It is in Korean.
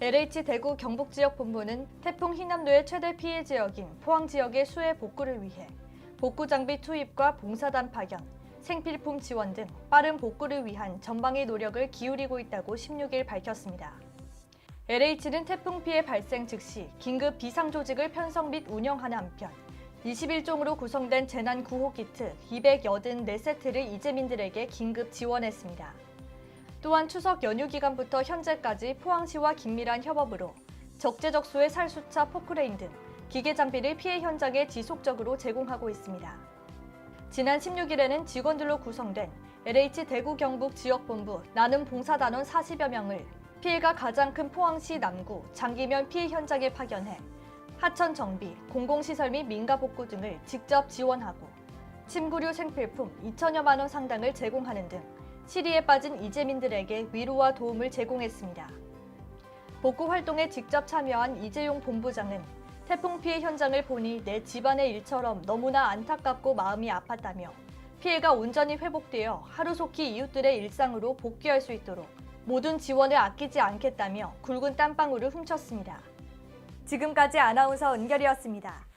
LH 대구 경북 지역 본부는 태풍 희남노의 최대 피해 지역인 포항 지역의 수해 복구를 위해 복구 장비 투입과 봉사단 파견, 생필품 지원 등 빠른 복구를 위한 전방의 노력을 기울이고 있다고 16일 밝혔습니다. LH는 태풍 피해 발생 즉시 긴급 비상 조직을 편성 및 운영하는 한편 21종으로 구성된 재난 구호 키트 284세트를 이재민들에게 긴급 지원했습니다. 또한 추석 연휴 기간부터 현재까지 포항시와 긴밀한 협업으로 적재적소의 살수차 포크레인 등 기계 장비를 피해 현장에 지속적으로 제공하고 있습니다. 지난 16일에는 직원들로 구성된 LH 대구 경북 지역본부 나눔 봉사단원 40여 명을 피해가 가장 큰 포항시 남구 장기면 피해 현장에 파견해 하천 정비, 공공시설 및 민가 복구 등을 직접 지원하고 침구류 생필품 2천여만 원 상당을 제공하는 등 시리에 빠진 이재민들에게 위로와 도움을 제공했습니다. 복구 활동에 직접 참여한 이재용 본부장은 태풍 피해 현장을 보니 내 집안의 일처럼 너무나 안타깝고 마음이 아팠다며 피해가 온전히 회복되어 하루속히 이웃들의 일상으로 복귀할 수 있도록 모든 지원을 아끼지 않겠다며 굵은 땀방울을 훔쳤습니다. 지금까지 아나운서 은결이었습니다.